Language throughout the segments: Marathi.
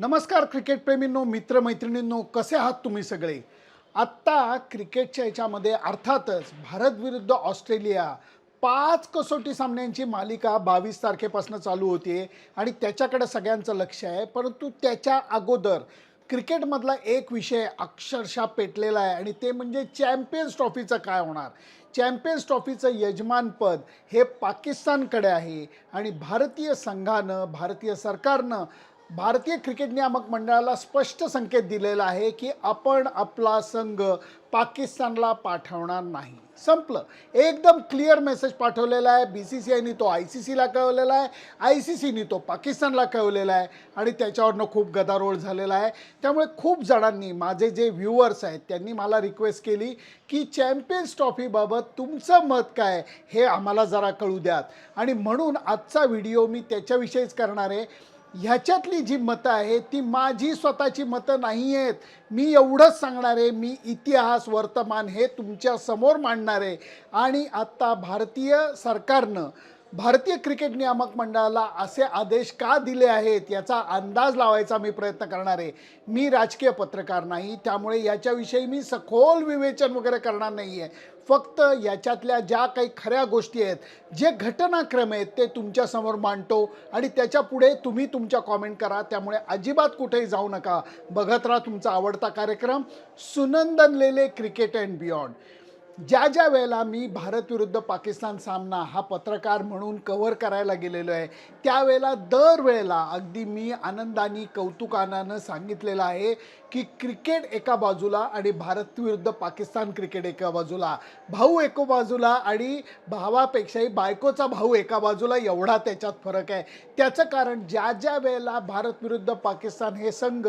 नमस्कार क्रिकेटप्रेमींनो मित्रमैत्रिणींनो कसे आहात तुम्ही सगळे? आत्ता क्रिकेटच्या याच्यामध्ये अर्थातच भारत विरुद्ध ऑस्ट्रेलिया पाच कसोटी सामन्यांची मालिका बावीस तारखेपासून चालू होते आणि त्याच्याकडे सगळ्यांचं लक्ष आहे परंतु त्याच्या अगोदर क्रिकेटमधला एक विषय अक्षरशः पेटलेला आहे आणि ते म्हणजे चॅम्पियन्स ट्रॉफीचं काय होणार? चॅम्पियन्स ट्रॉफीचं यजमानपद हे पाकिस्तानकडे आहे आणि भारतीय संघानं भारतीय सरकारनं भारतीय क्रिकेट नियामक मंडळाला स्पष्ट संकेत दिलेला आहे की आपण आपला संघ पाकिस्तानला पाठवणार नाही. संपलं. एकदम क्लिअर मेसेज पाठवलेला आहे. बी सी सी आयनी तो आय सी सीला कळवलेला आहे. आय सी सीनी तो पाकिस्तानला कळवलेला आहे. आणि त्याच्यावरनं खूप गदारोळ झालेला आहे. त्यामुळे खूप जणांनी माझे जे व्ह्युअर्स आहेत त्यांनी मला रिक्वेस्ट केली की चॅम्पियन्स ट्रॉफीबाबत तुमचं मत काय हे आम्हाला जरा कळू द्यात. आणि म्हणून आजचा व्हिडिओ मी त्याच्याविषयीच करणार आहे. ह्याच्यातली जी मतं आहेत ती माझी स्वतःची मतं नाही आहेत मी एवढंच सांगणार आहे मी इतिहास वर्तमान हे तुमच्यासमोर मांडणार आहे. आणि आत्ता भारतीय सरकारनं भारतीय क्रिकेट नियामक मंडळाला असे आदेश का दिले आहेत याचा अंदाज लावायचा मी प्रयत्न करणार आहे. मी राजकीय पत्रकार नाही त्यामुळे याच्याविषयी मी सखोल विवेचन वगैरे करणार नाही आहे फक्त याच्यातल्या ज्या काही खऱ्या गोष्टी आहेत जे घटनाक्रम आहेत ते तुमच्यासमोर मांडतो आणि त्याच्या पुढे तुम्ही तुमच्या कॉमेंट करा. त्यामुळे अजिबात कुठेही जाऊ नका. बघत राहा तुमचा आवडता कार्यक्रम सुनंदनलेले क्रिकेट अँड बियॉन्ड. ज्या ज्या वेळेला मी भारत विरुद्ध पाकिस्तान सामना हा पत्रकार म्हणून कव्हर करायला गेलेलो आहे त्यावेळेला दरवेळेला अगदी मी आनंदाने कौतुकानानं सांगितलेलं आहे की क्रिकेट एका बाजूला आणि भारत विरुद्ध पाकिस्तान क्रिकेट एका बाजूला. भाऊ एका बाजूला आणि भावापेक्षाही बायकोचा भाऊ एका बाजूला एवढा त्याच्यात फरक आहे. त्याचं कारण ज्या ज्या वेळेला भारत विरुद्ध पाकिस्तान हे संघ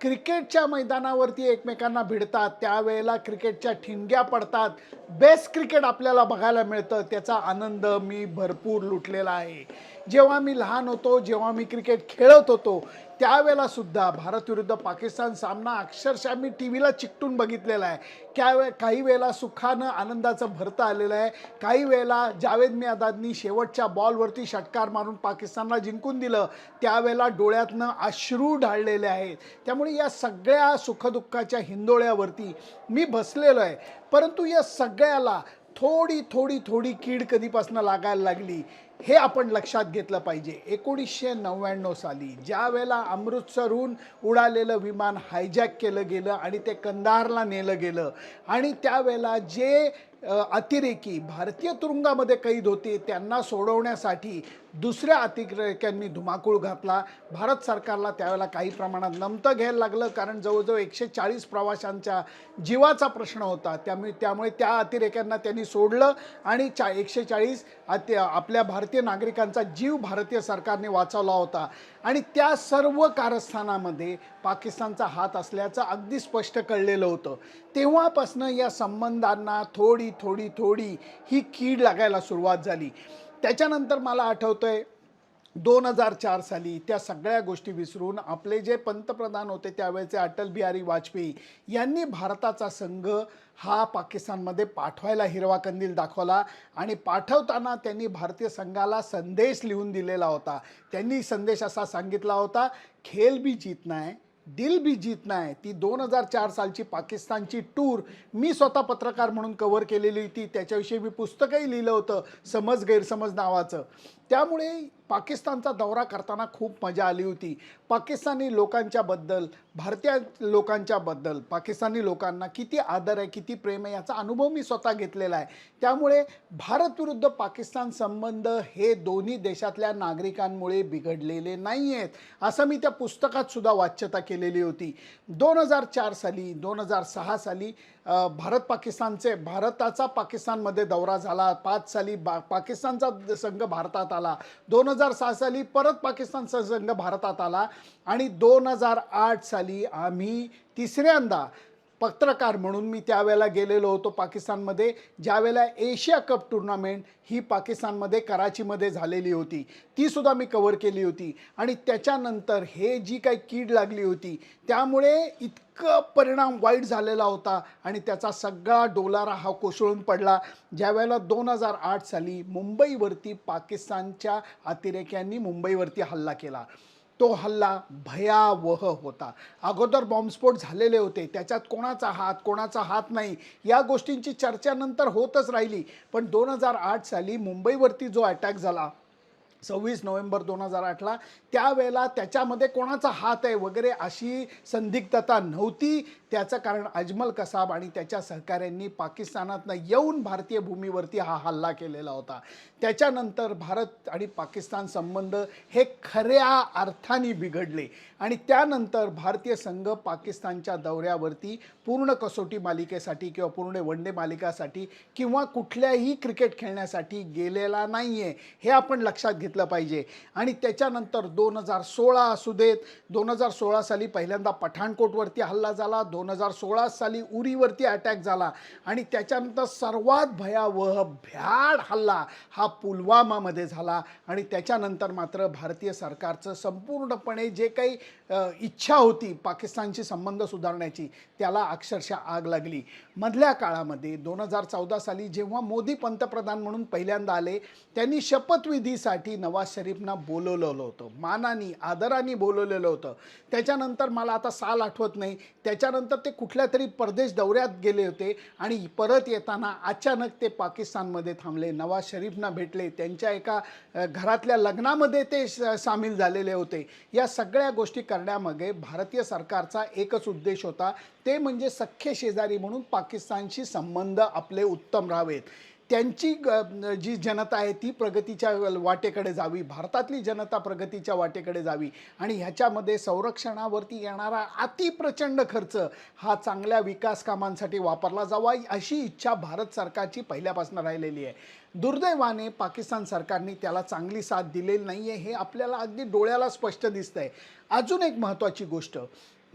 क्रिकेटच्या मैदानावरती एकमेकांना भिडतात त्यावेळेला क्रिकेटच्या ठिणग्या पडतात बेस्ट क्रिकेट आपल्याला बघायला मिळतं त्याचा आनंद मी भरपूर लुटलेला आहे. जेव्हा मी लहान होतो जेव्हा मी क्रिकेट खेळत होतो त्यावेळेला सुद्धा भारत विरुद्ध पाकिस्तान सामना अक्षरशः मी टी व्हीला चिकटून बघितलेला आहे. त्यावे काही वेळेला सुखानं आनंदाचं भरतं आलेलं आहे. काही वेळेला जावेद मियादादनी शेवटच्या बॉलवरती षटकार मारून पाकिस्तानला जिंकून दिलं. त्यावेळेला डोळ्यातनं अश्रू ढाळलेले आहेत. त्यामुळे या सगळ्या सुखदुःखाच्या हिंदोळ्यावरती मी बसलेलो आहे. परंतु या सगळ्याला थोडी थोडी थोडी कीड कधीपासून लागायला लागली. हे आपण लक्षात घेतलं पाहिजे. एकोणीसशे नव्याण्णव साली ज्या वेळेला अमृतसरहून उडालेलं विमान हायजॅक केलं गेलं आणि ते कंदारला नेलं गेलं आणि त्यावेळेला जे अतिरेकी भारतीय तुरुंगामध्ये कैद होते त्यांना सोडवण्यासाठी दुसऱ्या अतिरेक्यांनी धुमाकूळ घातला. भारत सरकारला त्यावेळेला काही प्रमाणात नमतं घ्यायला लागलं. कारण जवळजवळ एकशे चाळीस प्रवाशांच्या जीवाचा प्रश्न होता. त्यामुळे त्यामुळे त्या अतिरेक्यांना त्यांनी सोडलं आणि चा एकशे चाळीस अति आपल्या भारतीय नागरिकांचा जीव भारतीय सरकारने वाचवला होता. आणि त्या सर्व कारस्थानामध्ये पाकिस्तानचा हात असल्याचं अगदी स्पष्ट कळलेलं होतं. तेव्हापासनं या संबंधांना थोडी थोडी थोडी ही कीड लागायला सुरुवात झाली. त्याच्यानंतर मला आठवतंय दोन हजार चार साली त्या सगळ्या गोष्टी विसरून आपले जे पंतप्रधान होते त्यावेळेचे अटल बिहारी वाजपेयी यांनी भारताचा संघ हा पाकिस्तानमध्ये पाठवायला हिरवा कंदील दाखवला आणि पाठवताना त्यांनी भारतीय संघाला संदेश लिहून दिलेला होता. त्यांनी संदेश असा सांगितला होता खेल भी जीतना है दिल भी जीतना है. ती दोन हजार चार सालची पाकिस्तानची टूर मी स्वतः पत्रकार म्हणून कव्हर केलेली होती. त्याच्याविषयी मी पुस्तकही लिहिलं होतं. समज गैरसमज नावाचं. त्यामुळे पाकिस्तानचा दौरा करताना खूप मजा आली होती. पाकिस्तानी लोकांच्याबद्दल भारतीय लोकांच्याबद्दल पाकिस्तानी लोकांना किती आदर आहे किती प्रेम आहे याचा अनुभव मी स्वतः घेतलेला आहे. त्यामुळे भारत विरुद्ध पाकिस्तान संबंध हे दोन्ही देशातल्या नागरिकांमुळे बिघडलेले नाही आहेत असं मी त्या पुस्तकात सुद्धा वाच्यता केलेली होती. दोन हजार चार साली दोन हजार सहा साली भारत पाकिस्तानचे भारताचा पाकिस्तानमध्ये दौरा झाला. पाच साली बा पाकिस्तानचा संघ भारतात आला. दोन हजार सहा साली परत पाकिस्तानचा संघ भारतात आला. आणि दोन हजार आठ साली आम्ही तिसऱ्यांदा पत्रकार म्हणून मी त्यावेळेला गेलेलो होतो पाकिस्तानमध्ये. ज्यावेळेला एशिया कप टुर्नामेंट ही पाकिस्तानमध्ये कराचीमध्ये झालेली होती. तीसुद्धा मी कवर केली होती. आणि त्याच्यानंतर हे जी काही कीड लागली होती त्यामुळे इतकं परिणाम वाईट झालेला होता आणि त्याचा सगळा डोलारा हा कोसळून पडला. ज्यावेळेला दोन हजार आठ साली मुंबईवरती पाकिस्तानच्या अतिरेक्यांनी मुंबईवरती हल्ला केला. तो हल्ला भयावह होता. अगोदर बॉम्बस्फोट झालेले होते. त्याच्यात कोणाचा हात कोणाचा हात नाही या गोष्टींची चर्चा नंतर होतच राहिली. पण दोन हजार आठ साली मुंबईवरती जो अटॅक झाला सव्वीस नोव्हेंबर दोन हजार आठला. त्यावेळेला त्याच्यामध्ये कोणाचा हात आहे वगैरे अशी संदिग्धता नव्हती. त्याचं कारण अजमल कसाब आणि त्याच्या सहकाऱ्यांनी पाकिस्तानातनं येऊन भारतीय भूमीवरती हा हल्ला केलेला होता. त्याच्यानंतर भारत आणि पाकिस्तान संबंध हे खऱ्या अर्थाने बिघडले. आणि त्यानंतर भारतीय संघ पाकिस्तानच्या दौऱ्यावरती पूर्ण कसोटी मालिकेसाठी किंवा पूर्ण वनडे मालिकासाठी किंवा कुठल्याही क्रिकेट खेळण्यासाठी गेलेला नाही आहे हे आपण लक्षात सांगितलं पाहिजे. आणि त्याच्यानंतर दोन हजार सोळा असू देत दोन हजार सोळा साली पहिल्यांदा पठाणकोटवरती हल्ला झाला दोन हजार सोळा साली उरीवरती अटॅक झाला. आणि त्याच्यानंतर सर्वात भयावह भ्याड हल्ला हा पुलवामामध्ये झाला. आणि त्याच्यानंतर मात्र भारतीय सरकारचं संपूर्णपणे जे काही इच्छा होती पाकिस्तानशी संबंध सुधारण्याची त्याला अक्षरशः आग लागली. मधल्या काळामध्ये दोन हजार चौदा साली जेव्हा मोदी पंतप्रधान म्हणून पहिल्यांदा आले त्यांनी शपथविधीसाठी नवाज शरीफना बोलवलेलं होतं. मानानी आदराने बोलवलेलं होतं. त्याच्यानंतर मला आता साल आठवत नाही. त्याच्यानंतर ते कुठल्या तरी परदेश दौऱ्यात गेले होते आणि परत येताना अचानक ते पाकिस्तानमध्ये थांबले. नवाज शरीफना भेटले. त्यांच्या एका घरातल्या लग्नामध्ये ते सामील झालेले होते. या सगळ्या गोष्टी करण्यामागे भारतीय सरकारचा एकच उद्देश होता. ते म्हणजे सख्खे शेजारी म्हणून पाकिस्तानशी संबंध आपले उत्तम राहावेत. त्यांची ग- जी जनता आहे ती प्रगतीच्या वाटेकडे जावी. भारतातली जनता प्रगतीच्या वाटेकडे जावी. आणि ह्याच्यामध्ये संरक्षणावरती येणारा अतिप्रचंड खर्च हा चांगल्या विकास कामांसाठी वापरला जावा अशी इच्छा भारत सरकारची पहिल्यापासून राहिलेली आहे. दुर्दैवाने पाकिस्तान सरकारने त्याला चांगली साथ दिलेली नाही आहे हे आपल्याला अगदी डोळ्याला स्पष्ट दिसतंय. अजून एक महत्त्वाची गोष्ट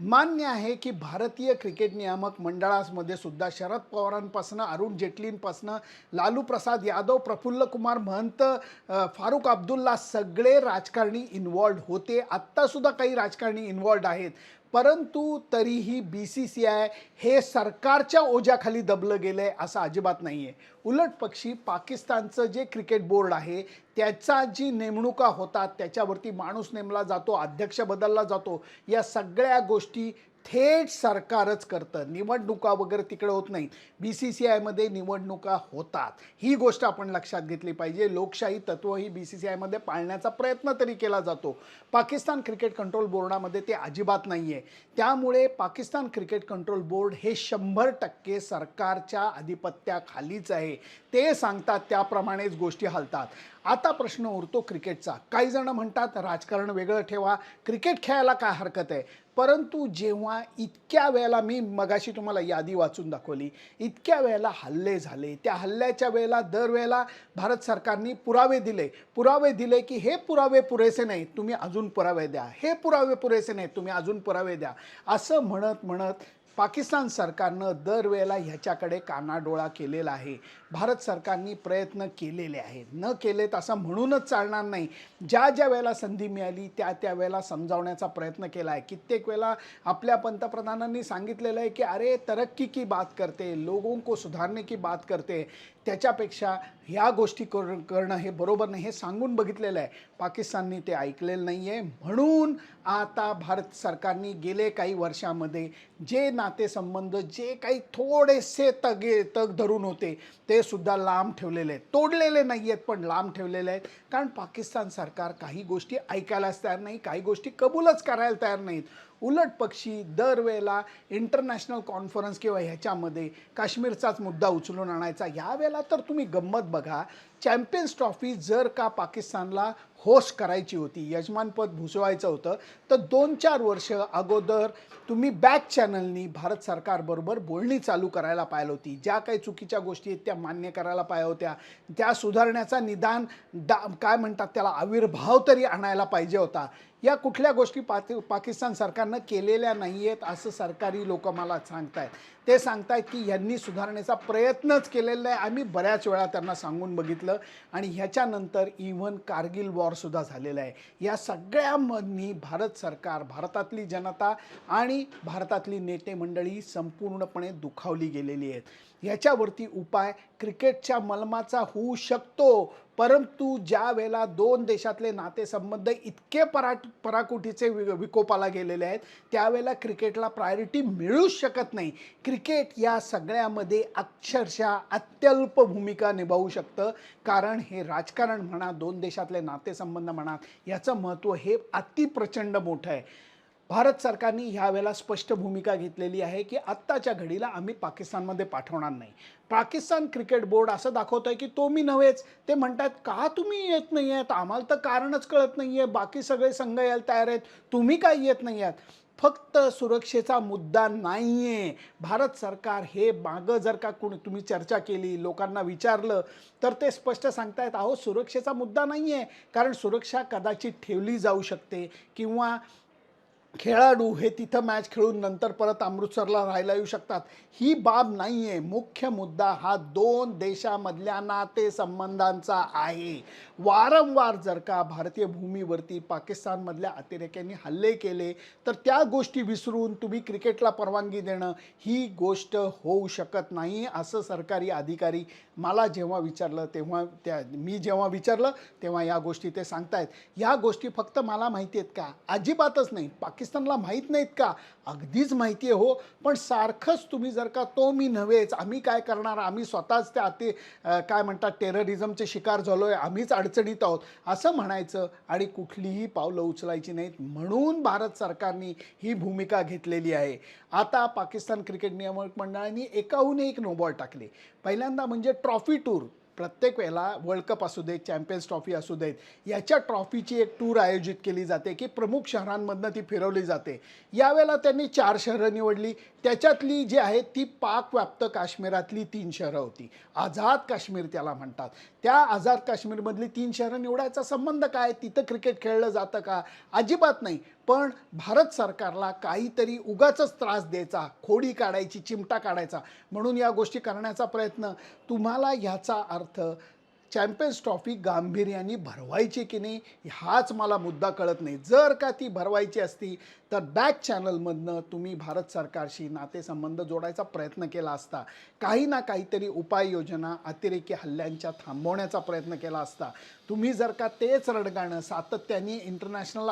मान्य आहे की भारतीय क्रिकेट नियामक मंडळामध्ये सुद्धा शरद पवारांपासनं अरुण जेटलींपासनं लालू प्रसाद यादव प्रफुल्ल कुमार महंत अ, फारुख अब्दुल्ला सगळे राजकारणी इन्वॉल्ड होते. आत्तासुद्धा काही राजकारणी इन्वॉल्ड आहेत. परंतु तरीही बी सी सी आय हे सरकारच्या ओझ्याखाली दबलं गेलं आहे असं अजिबात नाही आहे उलट पक्षी पाकिस्तानचं जे क्रिकेट बोर्ड आहे त्याचा जी नेमणुका होतात त्याच्यावरती माणूस नेमला जातो अध्यक्ष बदलला जातो या सगळ्या गोष्टी थेट सरकारच करतं. निवडणुका वगैरे तिकडे होत नाही बी सी सी आयमध्ये निवडणुका होतात. ही गोष्ट आपण लक्षात घेतली पाहिजे. लोकशाही तत्व ही बी सी सी आयमध्ये पाळण्याचा प्रयत्न तरी केला जातो. पाकिस्तान क्रिकेट कंट्रोल बोर्डामध्ये ते अजिबात नाही आहे त्यामुळे पाकिस्तान क्रिकेट कंट्रोल बोर्ड हे शंभर टक्के सरकारच्या आधिपत्याखालीच आहे. ते सांगतात त्याप्रमाणेच गोष्टी हलतात. आता प्रश्न उरतो क्रिकेटचा. काही जण म्हणतात राजकारण वेगळं ठेवा क्रिकेट खेळायला काय हरकत आहे? परंतु जेव्हा इतक्या वेळेला मी मगाशी तुम्हाला यादी वाचून दाखवली इतक्या वेळेला हल्ले झाले त्या हल्ल्याच्या वेळेला दरवेळेला भारत सरकारने पुरावे दिले. पुरावे दिले की हे पुरावे पुरेसे नाही तुम्ही अजून पुरावे द्या. हे पुरावे पुरेसे नाही तुम्ही अजून पुरावे द्या. असं म्हणत म्हणत पाकिस्तान सरकारनं दरवेळेला ह्याच्याकडे कानाडोळा केलेला आहे. भारत सरकारने प्रयत्न केलेले आहेत. न केलेत असं म्हणूनच चालणार नाही. ज्या ज्या वेळेला संधी मिळाली त्या त्या वेळेला समजावण्याचा प्रयत्न केला आहे. कित्येक वेळेला आपल्या पंतप्रधानांनी सांगितलेलं आहे की अरे तरक्की की बात करते लोगों को सुधारने की बात करते. त्याच्यापेक्षा ह्या गोष्टी कर करणं हे बरोबर नाही हे सांगून बघितलेलं आहे. पाकिस्ताननी ते ऐकलेलं नाही आहे म्हणून आता भारत सरकारने गेले काही वर्षामध्ये जे नातेसंबंध जे काही थोडेसे तगे तग धरून होते ते सुद्धा लांब ठेवलेले आहेत. तोडलेले नाही आहेत पण लांब ठेवलेले आहेत. कारण पाकिस्तान सरकार काही गोष्टी ऐकायलाच तयार नाही काही गोष्टी कबूलच करायला तयार नाहीत. उलट पक्षी दरवेळेला इंटरनॅशनल कॉन्फरन्स किंवा ह्याच्यामध्ये काश्मीरचाच मुद्दा उचलून आणायचा. यावेळेला तर तुम्ही गंमत बघा. चॅम्पियन्स ट्रॉफी जर का पाकिस्तानला होस्ट करायची होती यजमानपद भुसवायचं होतं तर दोन चार वर्ष अगोदर तुम्ही बॅक चॅनलनी भारत सरकारबरोबर बोलणी चालू करायला पाहिलं होती. ज्या काही चुकीच्या गोष्टी आहेत त्या मान्य करायला पाहिजे होत्या. त्या सुधारण्याचा निदान डा काय म्हणतात त्याला आविर्भाव तरी आणायला पाहिजे होता. या कुठल्या गोष्टी पाक पाकिस्तान सरकारनं केलेल्या नाही आहेत असं सरकारी लोक मला सांगतायत. ते सांगतायत की यांनी सुधारण्याचा प्रयत्नच केलेला आहे. आम्ही बऱ्याच वेळा त्यांना सांगून बघितलं आणि ह्याच्यानंतर इव्हन कारगिल सुद्धा झालेला आहे. या सगळ्यामधनी भारत सरकार भारतातली जनता आणि भारतातली नेते मंडळी संपूर्णपणे दुखावली गेलेली आहेत. याच्यावरती उपाय क्रिकेटच्या मलमाचा होऊ शकतो. परंतु ज्या वेळेला दोन देशातले नातेसंबंध इतके पराट पराकुटीचे वि विकोपाला गेलेले आहेत त्यावेळेला क्रिकेटला प्रायोरिटी मिळूच शकत नाही. क्रिकेट या सगळ्यामध्ये अक्षरशः अत्यल्प भूमिका निभावू शकतं. कारण हे राजकारण म्हणा दोन देशातले नातेसंबंध म्हणा याचं महत्त्व हे अतिप्रचंड मोठं आहे. भारत सरकारने ह्यावेळेला स्पष्ट भूमिका घेतलेली आहे की आत्ताच्या घडीला आम्ही पाकिस्तानमध्ये पाठवणार नाही. पाकिस्तान क्रिकेट बोर्ड असं दाखवतोय की तो मी नव्हेच. ते म्हणतात का तुम्ही येत नाही आहेत? आम्हाला तर कारणच कळत नाही आहे. बाकी सगळे संघ यायला तयार आहेत. तुम्ही काय येत नाही आहात. फक्त सुरक्षेचा मुद्दा नाही आहे भारत सरकार हे मागं जर का कोणी तुम्ही चर्चा केली लोकांना विचारलं तर ते स्पष्ट सांगतायत अहो सुरक्षेचा मुद्दा नाही आहे कारण सुरक्षा कदाचित ठेवली जाऊ शकते किंवा खेळाडू हे तिथं मॅच खेळून नंतर परत अमृतसरला राहायला येऊ शकतात. ही बाब नाही आहे मुख्य मुद्दा हा दोन देशामधल्या नातेसंबंधांचा आहे. वारंवार जर का भारतीय भूमीवरती पाकिस्तानमधल्या अतिरेक्यांनी हल्ले केले तर त्या गोष्टी विसरून तुम्ही क्रिकेटला परवानगी देणं ही गोष्ट होऊ शकत नाही असं सरकारी अधिकारी मला जेव्हा विचारलं तेव्हा त्या मी जेव्हा विचारलं तेव्हा या गोष्टी ते सांगतायत. या गोष्टी फक्त मला माहिती आहेत का? अजिबातच नाही. पाकिस्तानला माहीत नाहीत का? अगदीच माहिती आहे हो. पण सारखंच तुम्ही जर का तो मी नव्हेच आम्ही काय करणार? आम्ही स्वतःच त्या अति काय म्हणतात टेररिझमचे शिकार झालो आहे आम्हीच अडचणीत आहोत. असं म्हणायचं आणि कुठलीही पावलं उचलायची नाहीत. म्हणून भारत सरकारने ही भूमिका घेतलेली आहे. आता पाकिस्तान क्रिकेट नियामक मंडळाने एकाहून एक नोबॉल टाकले. पहिल्यांदा म्हणजे ट्रॉफी टूर. प्रत्येक वेळेला वर्ल्ड कप असू देत चॅम्पियन्स ट्रॉफी असू देत याच्या ट्रॉफीची एक टूर आयोजित केली जाते की प्रमुख शहरांमधनं ती फिरवली जाते. यावेळेला त्यांनी चार शहरं निवडली. त्याच्यातली जी आहे ती पाकव्याप्त काश्मीरातली तीन शहरं होती. आझाद काश्मीर त्याला म्हणतात. त्या आझाद काश्मीरमधली तीन शहरं निवडायचा संबंध काय? तिथं क्रिकेट खेळलं जातं का? अजिबात नाही. पण भारत सरकारला काहीतरी उगाचच त्रास द्यायचा खोडी काढायची चिमटा काढायचा. म्हणून या गोष्टी करण्याचा प्रयत्न. तुम्हाला ह्याचा अर्थ चॅम्पियन्स ट्रॉफी गांभीर्याने भरवायची की नाही हाच मला मुद्दा कळत नाही. जर का ती भरवायची असती तर बॅक चॅनलमधनं तुम्ही भारत सरकारशी नातेसंबंध जोडायचा प्रयत्न केला असता. काही ना काहीतरी उपाययोजना अतिरेकी हल्ल्यांच्या थांबवण्याचा प्रयत्न केला असता. तुम्ही जर का तेच रडगाणं सातत्याने इंटरनॅशनल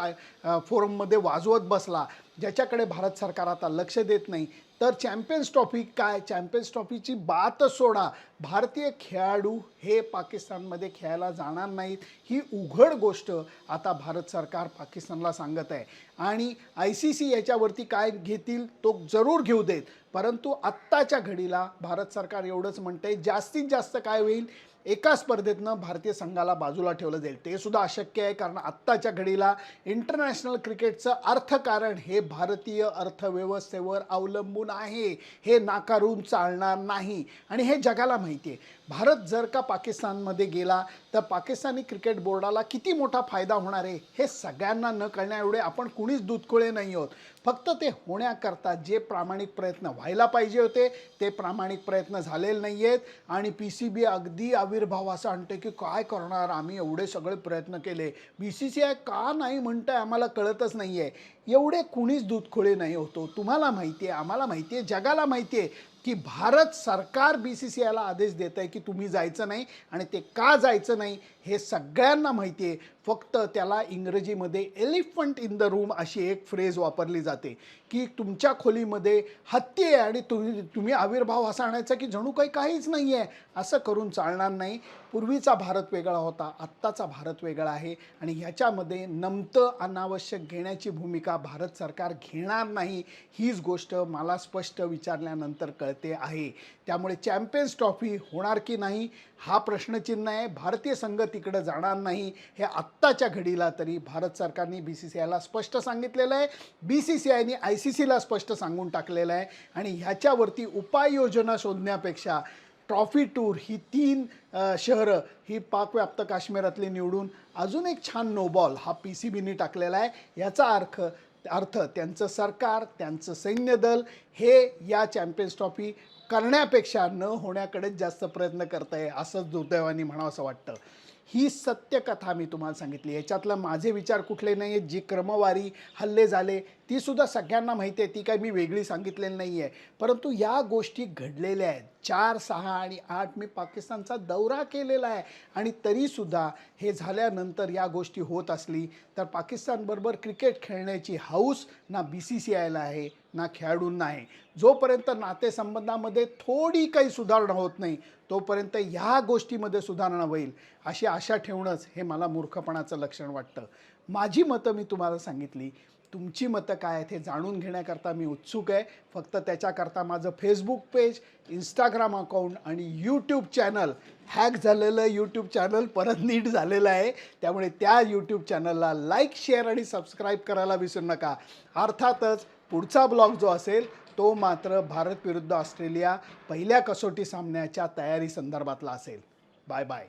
फोरममध्ये वाजवत बसला ज्याच्याकडे भारत सरकार आता लक्ष देत नाही तर चॅम्पियन्स ट्रॉफी काय? चॅम्पियन्स ट्रॉफीची बात सोडा. भारतीय खेळाडू हे पाकिस्तानमध्ये खेळायला जाणार नाहीत. ही उघड गोष्ट आता भारत सरकार पाकिस्तानला सांगत आहे. आणि आय सी सी याच्यावरती काय घेतील तो जरूर घेऊ देत. परंतु आत्ताच्या घडीला भारत सरकार एवढंच म्हणते जास्तीत जास्त काय होईल? एका स्पर्धेतनं भारतीय संघाला बाजूला ठेवलं जाईल. ते सुद्धा अशक्य आहे कारण आत्ताच्या घडीला इंटरनॅशनल क्रिकेटचं अर्थकारण हे भारतीय अर्थव्यवस्थेवर अवलंबून आहे. हे नाकारून चालणार नाही. आणि हे जगाला माहिती आहे. भारत जर का पाकिस्तानमध्ये गेला तर पाकिस्तानी क्रिकेट बोर्डाला किती मोठा फायदा होणार आहे हे सगळ्यांना न कळण्या एवढे आपण कुणीच दुधखोळे नाही आहोत. फक्त ते होण्याकरता जे प्रामाणिक प्रयत्न व्हायला पाहिजे होते ते प्रामाणिक प्रयत्न झालेले नाही आहेत आणि पी सी बी अगदी आविर्भाव असं आणते की काय करणार आम्ही एवढे सगळे प्रयत्न केले. बी सी सी आय का नाही म्हणतंय आम्हाला कळतच नाही आहे एवढे कुणीच दूधखोळे नाही होतो. तुम्हाला माहिती आहे आम्हाला माहिती आहे जगाला माहिती आहे की भारत सरकार बी सी सी आयला आदेश देत आहे की तुम्ही जायचं नाही आणि ते का जायचं नाही हे सगळ्यांना माहिती आहे. फक्त त्याला इंग्रजीमध्ये एलिफंट इन द रूम अशी एक फ्रेज वापरली जाते की तुमच्या खोलीमध्ये हत्ती आहे आणि तुम्ही तुम्ही आविर्भाव असा आणायचा की जणू काही काहीच नाही आहे असं करून चालणार नाही. पूर्वीचा भारत वेगळा होता आत्ताचा भारत वेगळा आहे आणि ह्याच्यामध्ये नमतं अनावश्यक घेण्याची भूमिका भारत सरकार घेणार नाही हीच गोष्ट मला स्पष्ट विचारल्यानंतर कळते आहे. त्यामुळे चॅम्पियन्स ट्रॉफी होणार की नाही हा प्रश्नचिन्ह आहे. भारतीय संघ तिकडं जाणार नाही हे आत्ता आत्ताच्या घडीला तरी भारत सरकारने बी सी सी आयला स्पष्ट सांगितलेलं आहे. बी सी सी आयने आय सी सीला स्पष्ट सांगून टाकलेलं आहे. आणि ह्याच्यावरती उपाययोजना शोधण्यापेक्षा ट्रॉफी टूर ही तीन शहरं ही पाकव्याप्त काश्मीरातली निवडून अजून एक छान नोबॉल हा पी सी बीने टाकलेला आहे. याचा अर्थ अर्थ त्यांचं सरकार त्यांचं सैन्य दल हे या चॅम्पियन्स ट्रॉफी करण्यापेक्षा न होण्याकडेच जास्त प्रयत्न करत आहे असंच दुर्दैवाने म्हणावं असं वाटतं. ही सत्यकथा मी तुम्हाला सांगितली. याच्यातलं माझे विचार कुठले नाही आहेत जी क्रमवारी हल्ले झाले ती सुद्धा सगळ्यांना माहिती आहे. ती काही मी वेगळी सांगितलेली नाही आहे. परंतु या गोष्टी घडलेल्या आहेत. चार सहा आणि आठ मी पाकिस्तानचा दौरा केलेला आहे. आणि तरीसुद्धा हे झाल्यानंतर या गोष्टी होत असली तर पाकिस्तानबरोबर क्रिकेट खेळण्याची हौस ना बी सी सी आयला आहे. ना खेळाडूंना आहे जोपर्यंत नातेसंबंधामध्ये थोडी काही सुधारणा होत नाही तोपर्यंत ह्या गोष्टीमध्ये सुधारणा होईल अशी आशा ठेवणंच हे मला मूर्खपणाचं लक्षण वाटतं. माझी मतं मी तुम्हाला सांगितली. तुमची मतं काय आहेत हे जाणून घेण्याकरता मी उत्सुक आहे. फक्त त्याच्याकरता माझं फेसबुक पेज इंस्टाग्राम अकाउंट आणि यूट्यूब चॅनल हॅक झालेलं यूट्यूब चॅनल परत नीट झालेलं आहे. त्यामुळे त्या यूट्यूब चॅनलला लाईक शेअर आणि सबस्क्राईब करायला विसरू नका. अर्थातच पुढचा ब्लॉग जो असेल तो मात्र भारत विरुद्ध ऑस्ट्रेलिया पहिल्या कसोटी सामन्याच्या तयारी संदर्भातला असेल. Bye bye